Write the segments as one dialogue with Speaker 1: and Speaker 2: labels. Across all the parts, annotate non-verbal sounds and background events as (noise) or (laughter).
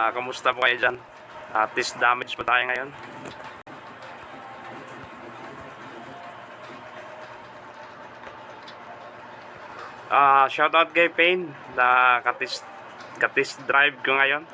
Speaker 1: Ah, kamusta po kayo dyan? At least damage po tayo ngayon. Ah, shoutout kay Payne na katis katis drive ko ngayon.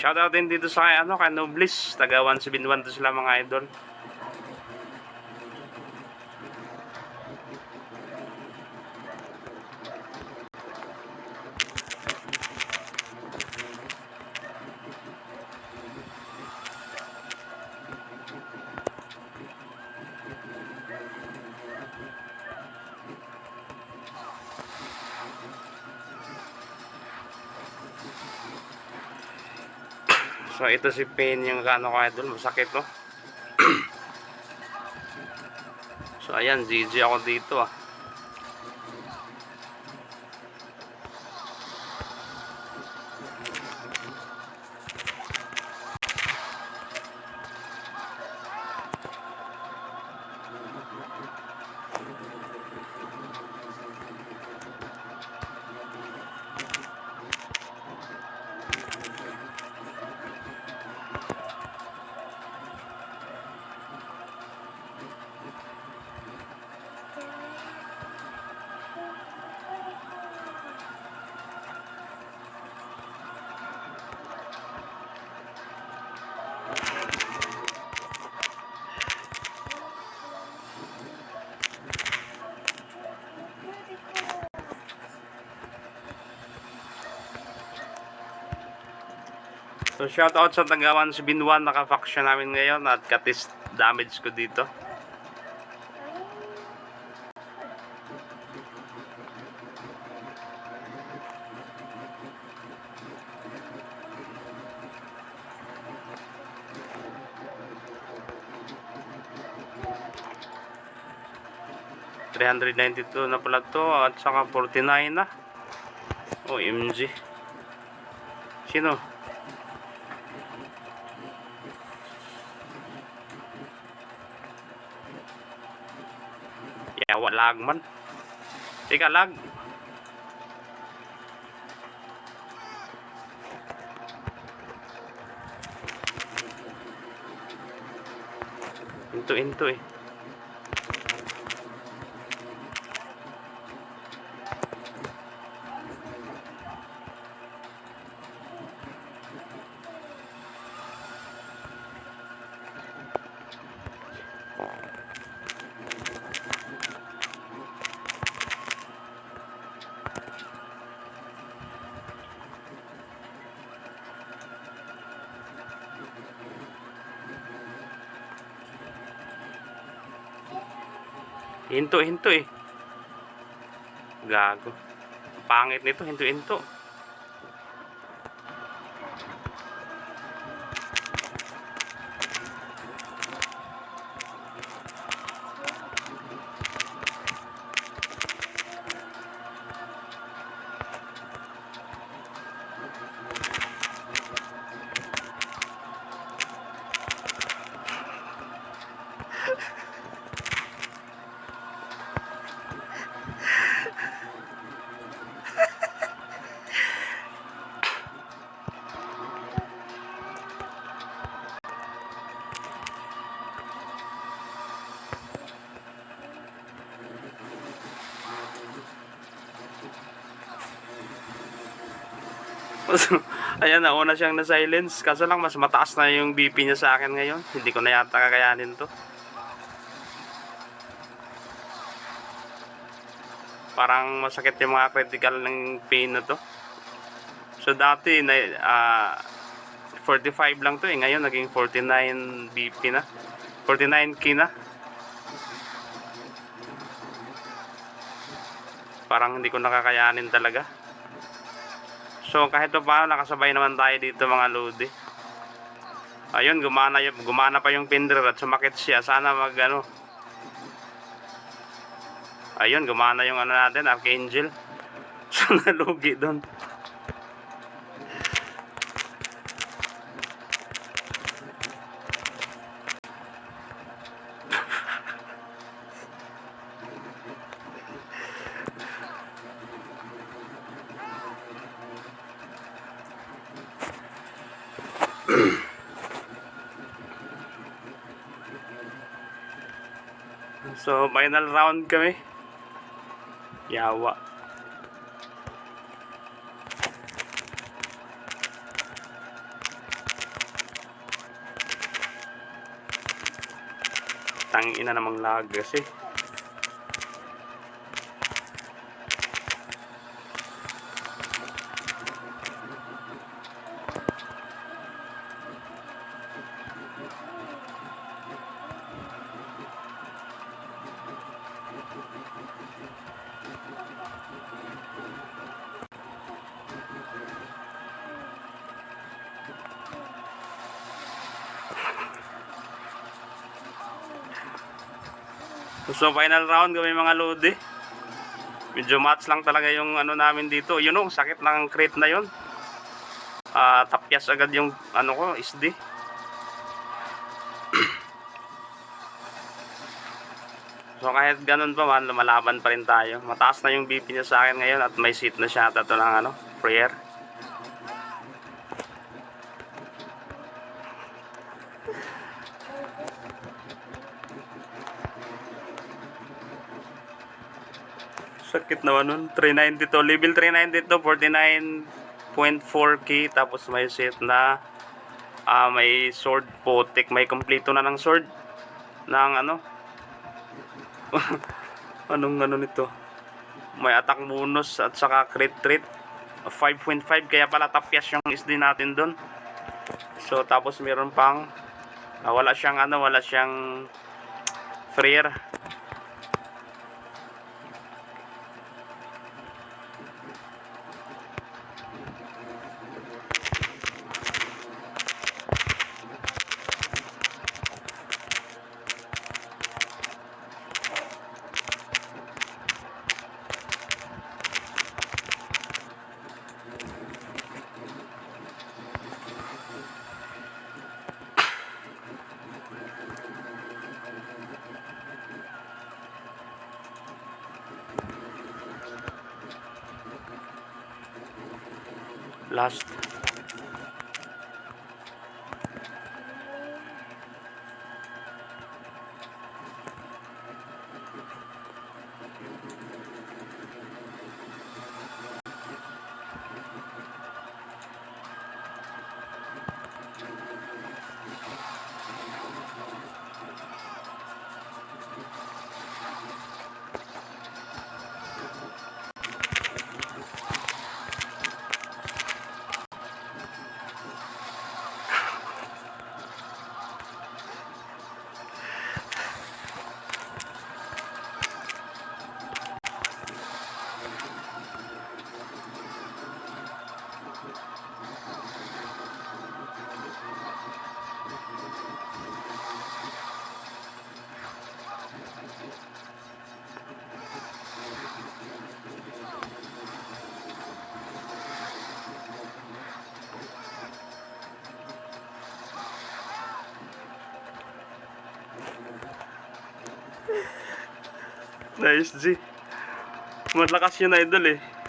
Speaker 1: Shoutout din dito sa ano, kay Noblis. Taga 171 to sila mga idol. Ito si Pain yung kano ko idol, masakit to. (clears throat) so ayan, GG ako dito ah. So shoutout sa tagawan si Binwan, naka-faction namin ngayon at katis damage ko dito. $392 na pala to at saka 49 na. Oh, MG. Sino? Yawa lag man. Teka lag. Into into eh. Hinto, hinto eh. Gago. Pangit nito, hinto, (laughs) Ayan, nauna siyang na-silence. Kaso lang, mas mataas na yung BP niya sa akin ngayon. Hindi ko na yata kakayanin to. Parang masakit yung mga critical ng pain na to. So, dati, na, ah, 45 lang to eh. Ngayon, naging 49 BP na. 49K na. Parang hindi ko nakakayanin talaga. So kahit pa paano nakasabay naman tayo dito mga lodi. Ayun, gumana, gumana pa yung pinder at sumakit siya. Sana mag ano. Ayun, gumana yung ano natin, Archangel. (laughs) So nalugi doon. So, final round kami. Yawa. Tangina namang lag kasi. So final round kami mga lodi. Medyo match lang talaga yung ano namin dito. Yun oh, sakit ng crate na yun. Ah, tapyas agad yung ano ko, SD. (clears throat) so kahit ganun pa man, lumalaban pa rin tayo. Mataas na yung BP niya sa akin ngayon at may seat na siya at ito ng ano, prayer. Sakit naman nun. 392. Level 392, 49.4k. Tapos may set na ah may sword potik. May kompleto na ng sword. Ng ano? (laughs) Anong ano nito? May attack bonus at saka crit rate. 5.5 kaya pala tapyas yung SD natin doon. So tapos meron pang ah, wala siyang ano, wala siyang freer. Nice G. Malakas yun idol eh.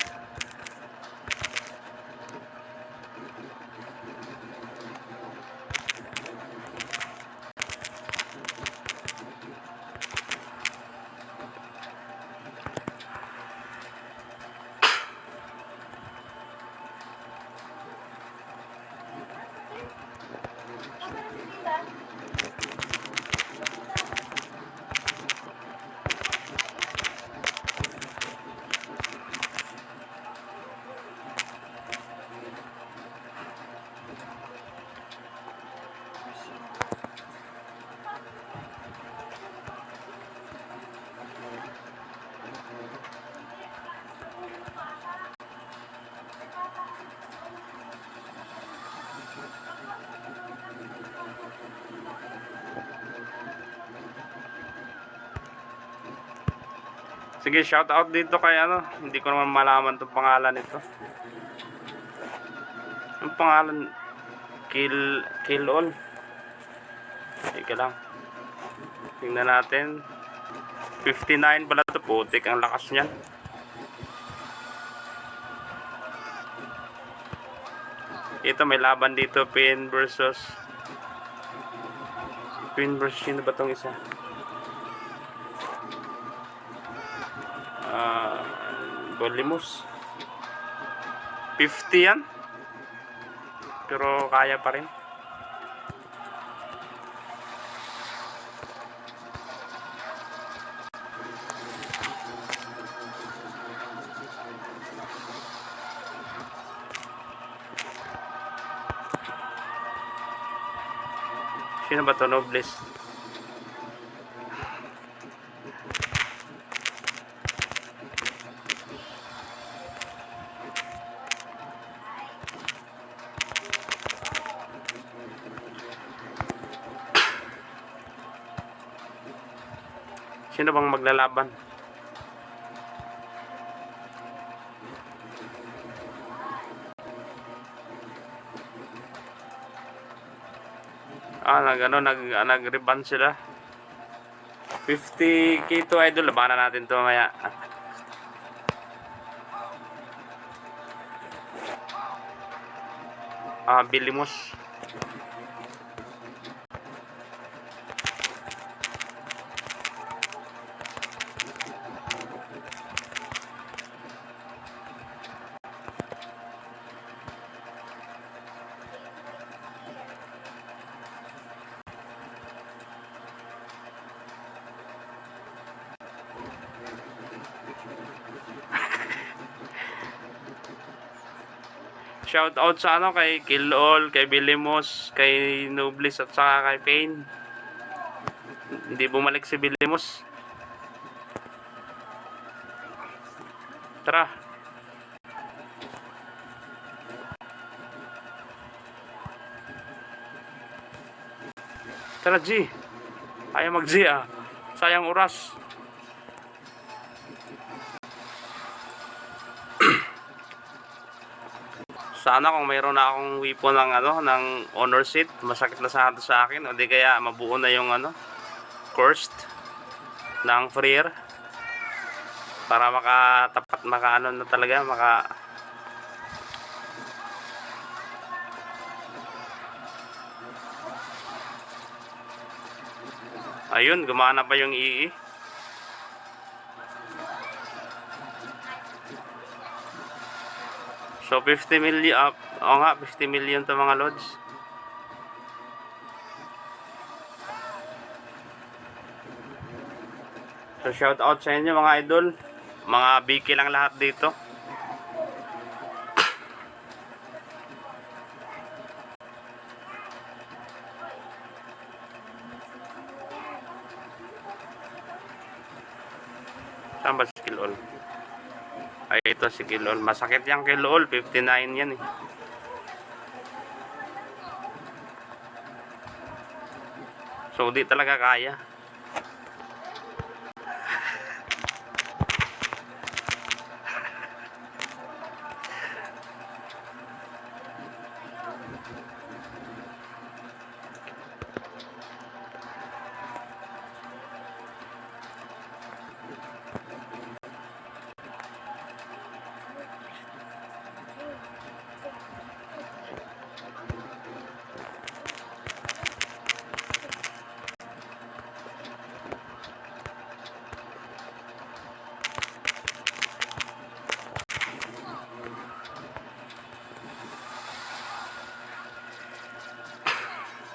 Speaker 1: Sige, shout out dito kay ano. Hindi ko naman malaman itong pangalan nito. Ang pangalan Kill Kill All. Teka lang. Tingnan natin. 59 pala ito. Putik ang lakas niyan. Ito may laban dito, Pin versus Pin versus sino ba tong isa? Ah, Golimus. 50 yan. Pero kaya pa rin. Sino ba to? Nobles. Maglalaban? Ah, nag ano, nag ah, nag-reban sila. 50k to idol, labanan natin to mamaya. Ah, Bilimos. Shout out sa ano kay Kilol, kay Bilimos, kay Noblis at saka kay Payne. Hindi bumalik si Bilimos. Tara. Tara G. Ayaw mag G ah. Sayang oras. Sana kung mayroon na akong weapon ng ano ng honor seat, masakit na sa sa akin o di kaya mabuo na yung ano cursed ng freer para makatapat maka ano na talaga maka Ayun, gumana pa yung ii. So 50 million up. Oo nga, 50 million to mga lods. So shout out sa inyo mga idol. Mga biki lang lahat dito. Ba si Kilol? Ay, ito si Kilol. Masakit yung Kilol. 59 yan eh. So, di talaga kaya.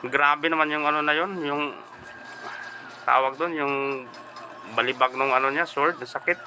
Speaker 1: Grabe naman yung ano na yon, yung tawag doon, yung balibag nung ano niya, sword, sakit.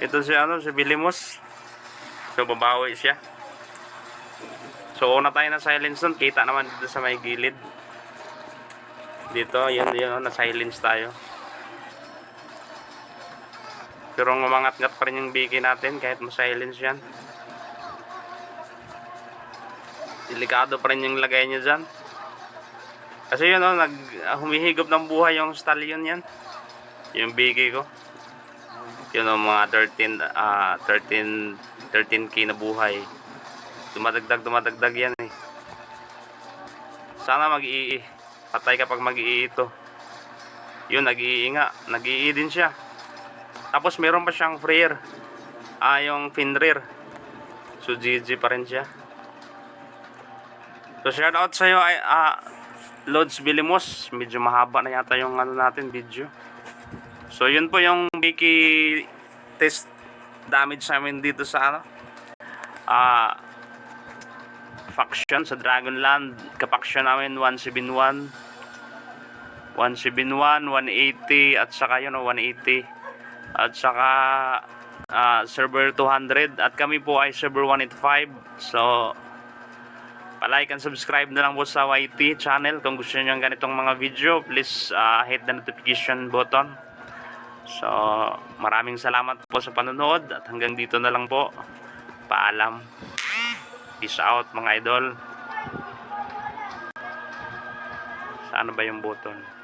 Speaker 1: Ito si ano, si Bilimos. So, babawi siya. So, una tayo na silence nun. Kita naman dito sa may gilid. Dito, yun, yun, na-silence tayo. Pero umangat-ngat pa rin yung biki natin kahit ma-silence yan. Delikado pa rin yung lagay niya dyan. Kasi yun, oh, nag, humihigop ng buhay yung stallion yan. Yung biki ko. Yun, oh, mga 13, ah 13, 13k na buhay. Dumadagdag, dumadagdag yan eh. Sana mag-ii. Patay kapag mag-ii ito. Yun, nag-ii nga. Nag-ii din siya. Tapos meron pa siyang freer. Ah, yung Finrear. So, GG pa rin siya. So, shout out sa'yo, ay, ah, Lods Bilimos. Medyo mahaba na yata yung ano natin, video. So, yun po yung Biki test damage namin dito sa ano. Ah, faction sa Dragonland. Kapaksyon namin 171. 171, 180 at saka yun, oh, 180 at saka ah, server 200 at kami po ay server 185 so palike and subscribe na lang po sa YT channel kung gusto niyo ng ganitong mga video please ah, hit the notification button so maraming salamat po sa panonood at hanggang dito na lang po. Paalam. Peace out mga idol. Saan ba yung button